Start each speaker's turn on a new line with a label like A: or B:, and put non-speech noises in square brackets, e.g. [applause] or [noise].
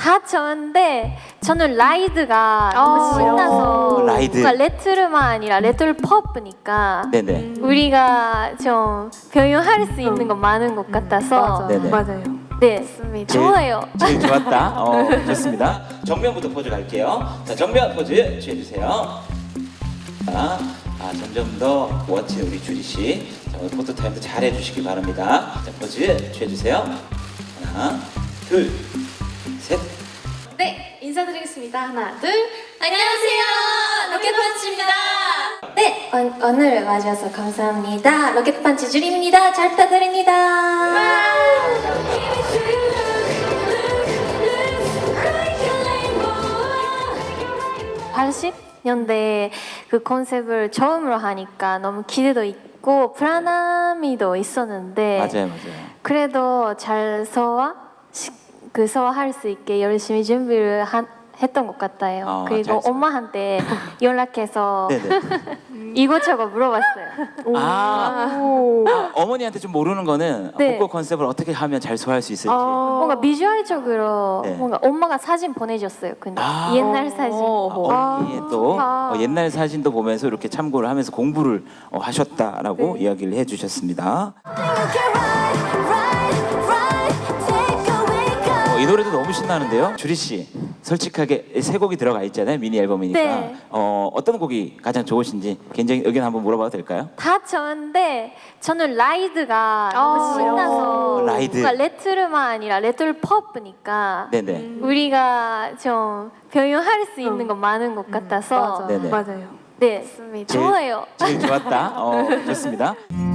A: 다 좋은데 저는 라이드가
B: 어.
A: 너무 신나서
C: 라이드.
A: 뭔가 레트로만 아니라 레트로 팝이니까
C: 네네.
A: 우리가 좀 변형할 수 있는 거 많은 것 같아서
C: 네네.
B: 맞아요.
A: 네
B: 맞습니다.
A: 좋아요.
C: 제일 좋았다. [laughs] 어, 좋습니다. 정면부터 포즈 갈게요. 자, 정면 포즈 취해주세요. 자, 아, 점점 더 멋진 우리 주리 씨. 자, 오늘 포토 타임도 잘 해주시기 바랍니다. 자, 포즈 취해주세요. 하나, 둘, 셋.
A: 네, 인사드리겠습니다. 하나, 둘. 안녕하세요. 로켓펀치입니다. 네, 오, 오늘 와주셔서 감사합니다. 로켓펀치 줄입니다. 잘 부탁드립니다. 80년대 그 컨셉을 처음으로 하니까 너무 기대도 있고 불안함이도 있었는데
C: 맞아요, 맞아요.
A: 그래도 잘 소화 시- 그 소화할 수 있게 열심히 준비를 한, 했던 것 같아요.
C: 어,
A: 그리고
C: 잘
A: 엄마한테 [laughs] 연락해서 [laughs]
C: 네네.
A: 이것저것 물어봤어요.
C: 아,
B: 오.
C: 아, 어머니한테 좀 모르는 거는
A: 네.
C: 복고 컨셉을 어떻게 하면 잘 소화할 수 있을지.
A: 뭔가 비주얼적으로
C: 네.
A: 뭔가 엄마가 사진 보내줬어요. 근데
C: 아.
A: 옛날 사진.
B: 어.
C: 아, 어머니의 또. 어, 옛날 사진도 보면서 이렇게 참고를 하면서 공부를 어, 하셨다라고
B: 네.
C: 이야기를 해주셨습니다. 어, 이 노래도 너무 신나는데요. 주리 씨, 솔직하게 세 곡이 들어가 있잖아요. 미니 앨범이니까.
A: 네.
C: 어, 어떤 곡이 가장 좋으신지 개인적인 의견 한번 물어봐도 될까요?
A: 다 좋은데 저는 라이드가
B: 어.
A: 너무 신나서
C: 라이드.
A: 뭔가 레트로만 아니라 레트로 팝이니까
C: 네네.
A: 우리가 좀 변형할 수 있는 거 많은 것 같아서
B: 맞아.
C: 네네.
B: 맞아요.
A: 네
B: 맞습니다.
A: 좋아요.
C: 제일 좋았다. 어, 좋습니다. [laughs]